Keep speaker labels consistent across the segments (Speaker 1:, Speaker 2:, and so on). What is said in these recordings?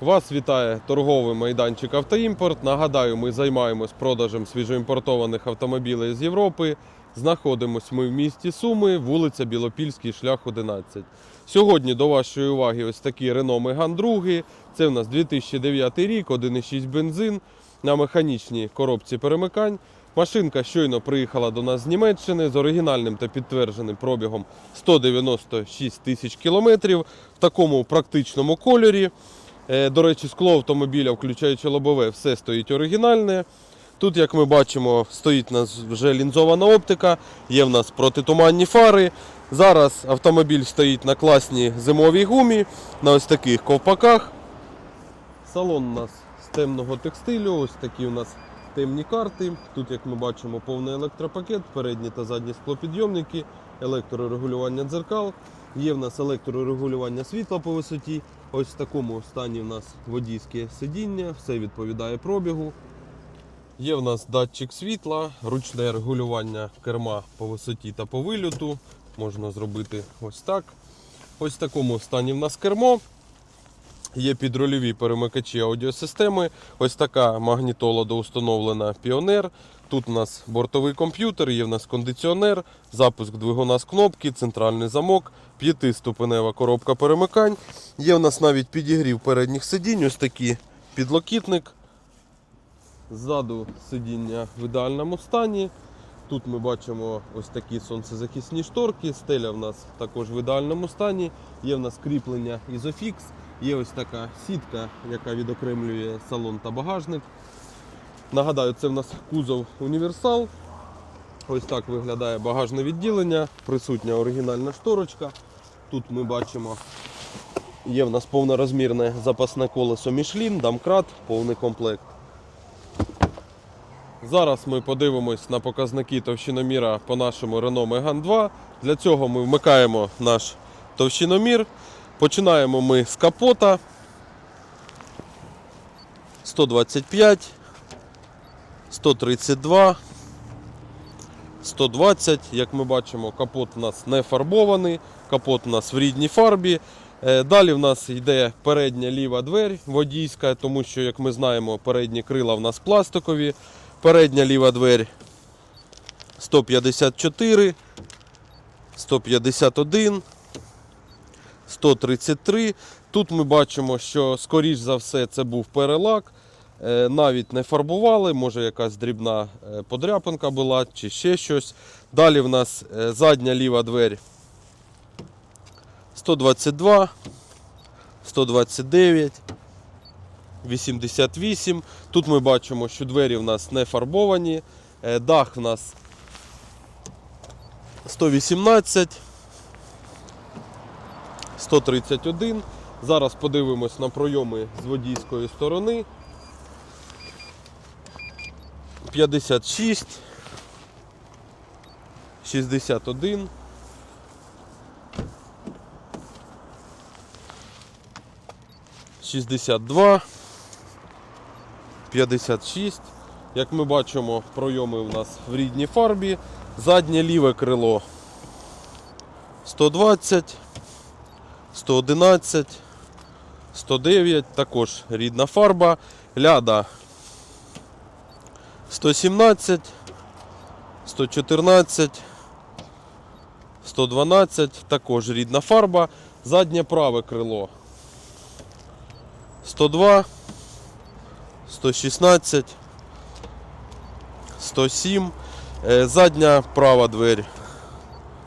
Speaker 1: Вас вітає торговий майданчик Автоімпорт. Нагадаю, ми займаємось продажем свіжоімпортованих автомобілів з Європи. Знаходимось ми в місті Суми, вулиця Білопільський, шлях 11. Сьогодні до вашої уваги ось такі Renault Megane 2. Це в нас 2009 рік, 1,6 бензин на механічній коробці перемикань. Машинка щойно приїхала до нас з Німеччини з оригінальним та підтвердженим пробігом 196 тисяч кілометрів в такому практичному кольорі. Е, До речі, скло автомобіля, включаючи лобове, все стоїть оригінальне. Тут, як ми бачимо, стоїть у нас вже лінзована оптика, є в нас протитуманні фари. Зараз автомобіль стоїть на класній зимовій гумі, на ось таких ковпаках. Салон у нас з темного текстилю, ось такі у нас темні карти. Тут, як ми бачимо, повний електропакет, передні та задні склопідйомники, електрорегулювання дзеркал. Є в нас електрорегулювання світла по висоті. Ось в такому стані в нас водійське сидіння, все відповідає пробігу. Є в нас датчик світла, ручне регулювання керма по висоті та по вильоту. Можна зробити ось так. Ось в такому стані в нас кермо. Є підрульові перемикачі аудіосистеми. Ось така магнітола доустановлена Піонер. Тут у нас бортовий комп'ютер, є в нас кондиціонер, запуск двигуна з кнопки, центральний замок, п'ятиступенева коробка перемикань. Є в нас навіть підігрів передніх сидінь, ось такий підлокітник. Ззаду сидіння в ідеальному стані. Тут ми бачимо ось такі сонцезахисні шторки. Стеля в нас також в ідеальному стані. Є в нас кріплення Isofix. Є ось така сітка, яка відокремлює салон та багажник. Нагадаю, це в нас кузов універсал. Ось так виглядає багажне відділення. Присутня оригінальна шторочка. Тут ми бачимо, є в нас повнорозмірне запасне колесо Michelin, дамкрат, повний комплект. Зараз ми подивимось на показники товщиноміра по нашому Renault Megane 2. Для цього ми вмикаємо наш товщиномір. Починаємо ми з капота. 125, 132, 120. Як ми бачимо, капот у нас не фарбований, капот у нас в рідній фарбі. Е, Далі в нас йде передня ліва двері водійська, тому що, як ми знаємо, передні крила в нас пластикові. Передня ліва двері 154, 151, 133. Тут ми бачимо, що скоріш за все це був перелак. Е, Навіть не фарбували, може якась дрібна е, подряпинка була чи ще щось. Далі в нас е, задня ліва двері 122, 129. 88. Тут ми бачимо, що двері в нас не фарбовані. Дах в нас 118, 131. Зараз подивимось на пройоми з водійської сторони. 56, 61. 62, 56. Як ми бачимо, пройоми у нас в рідній фарбі. Заднє ліве крило 120, 111, 109, також рідна фарба. Ляда 117, 114, 112, також рідна фарба. Заднє праве крило 102, 116, 107. Е, Задня права двері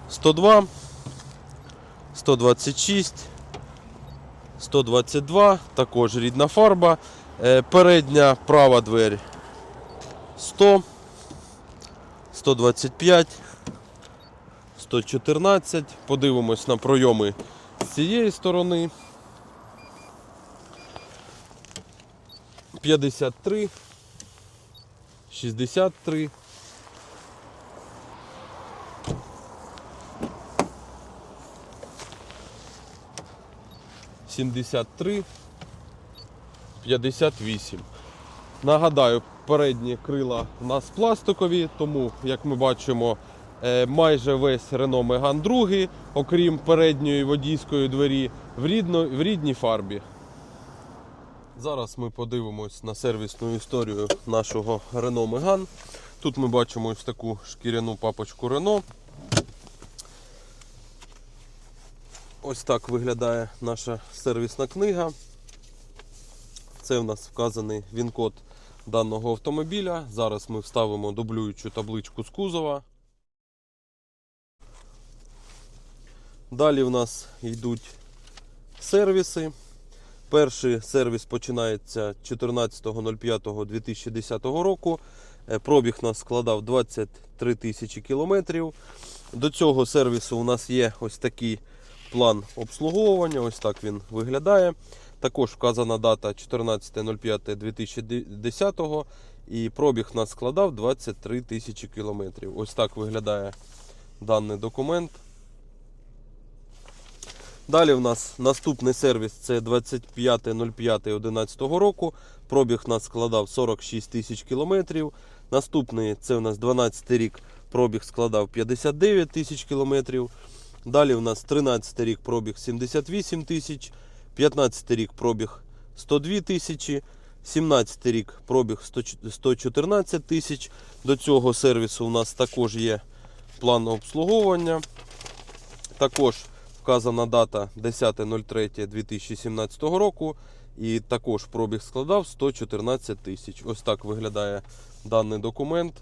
Speaker 1: 102, 126, 122, також рідна фарба. Е, Передня права двері 100, 125, 114. Подивимось на пройоми з цієї сторони. 53, 63. Сімдесят три, п'ятдесят вісім. Нагадаю, передні крила у нас пластикові, тому, як ми бачимо, е, майже весь Renault Megane 2, окрім передньої водійської двері, в, рідно, в рідній фарбі. Зараз ми подивимось на сервісну історію нашого Renault Megane. Тут ми бачимо ось таку шкіряну папочку Renault. Ось так виглядає наша сервісна книга. Це в нас вказаний він-код даного автомобіля. Зараз ми вставимо дублюючу табличку з кузова. Далі в нас йдуть сервіси. Перший сервіс починається 14.05.2010 року. Е, Пробіг нас складав 23 тисячі кілометрів. До цього сервісу у нас є ось такий план обслуговування. Ось так він виглядає. Також вказана дата 14.05.2010 і пробіг нас складав 23 тисячі кілометрів. Ось так виглядає даний документ. Далі в нас наступний сервіс це 25.05.11 року. Пробіг нас складав 46 тисяч кілометрів. Наступний це у нас 12 рік. Пробіг складав 59 тисяч кілометрів. Далі у нас 13 рік пробіг 78 тисяч. 15 рік пробіг 102 тисячі. 17 рік пробіг 114 тисяч. До цього сервісу у нас також є план обслуговування. Також вказана дата 10.03.2017 року. І також пробіг складав 114 тисяч. Ось так виглядає даний документ.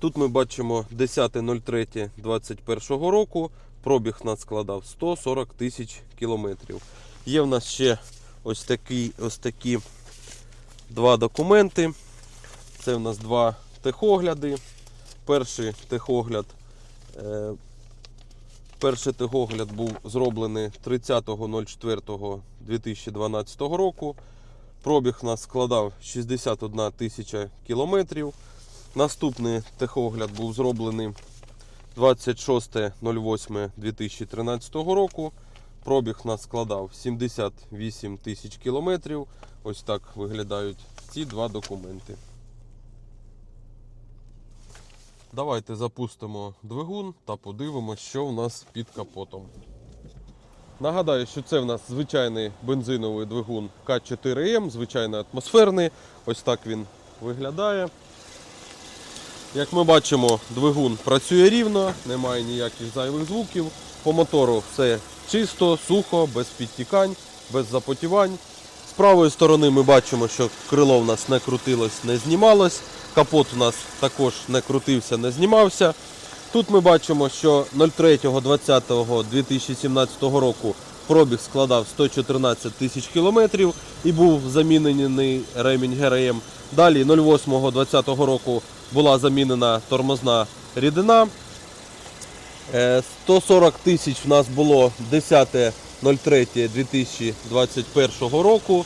Speaker 1: Тут ми бачимо 10.03.21 року. Пробіг у нас складав 140 тисяч кілометрів. Є в нас ще ось такі, ось такі два документи. Це в нас два техогляди. Перший техогляд, е, перший техогляд був зроблений 30.04.2012 року. Пробіг нас складав 61 тисяча кілометрів. Наступний техогляд був зроблений 26.08.2013 року. Пробіг нас складав 78 тисяч кілометрів. Ось так виглядають ці два документи. Давайте запустимо двигун та подивимося, що в нас під капотом. Нагадаю, що це в нас звичайний бензиновий двигун К4М, звичайний атмосферний. Ось так він виглядає. Як ми бачимо, двигун працює рівно, немає ніяких зайвих звуків. По мотору все чисто, сухо, без підтікань, без запотівань. З правої сторони ми бачимо, що крило в нас не крутилось, не знімалось. Капот у нас також не крутився, не знімався. Тут ми бачимо, що 03.20.2017 року пробіг складав 114 тисяч кілометрів і був замінений ремінь ГРМ. Далі 08.20 року була замінена тормозна рідина. Е, 140 тисяч в нас було 10.03.2021 року.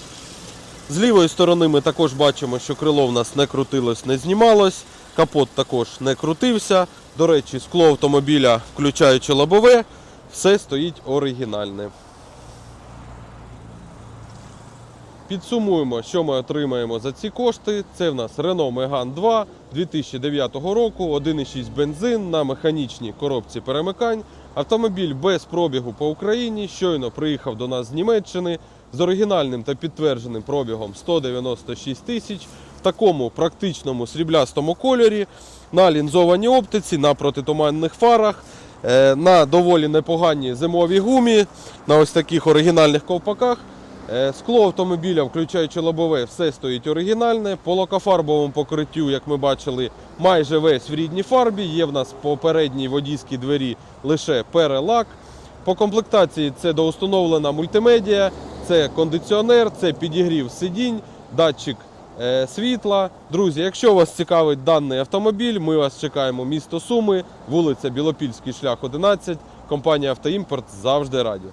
Speaker 1: З лівої сторони ми також бачимо, що крило в нас не крутилось, не знімалось. Капот також не крутився. До речі, скло автомобіля, включаючи лобове, все стоїть оригінальне. Підсумуємо, що ми отримаємо за ці кошти. Це в нас Renault Megane 2 2009 року, 1,6 бензин на механічній коробці перемикань. Автомобіль без пробігу по Україні. Щойно приїхав до нас з Німеччини з оригінальним та підтвердженим пробігом 196 тисяч в такому практичному сріблястому кольорі, на лінзованій оптиці, на протитуманних фарах, е, на доволі непоганій зимовій гумі, на ось таких оригінальних ковпаках. Е, Скло автомобіля, включаючи лобове, все стоїть оригінальне. По лакофарбовому покриттю, як ми бачили, майже весь в рідній фарбі. Є в нас по передній водійській двері лише перелак. По комплектації це доустановлена мультимедіа, це кондиціонер, це підігрів сидінь, датчик е, світла. Друзі, якщо вас цікавить даний автомобіль, ми вас чекаємо місто Суми, вулиця Білопільський шлях 11. Компанія Автоімпорт завжди раді.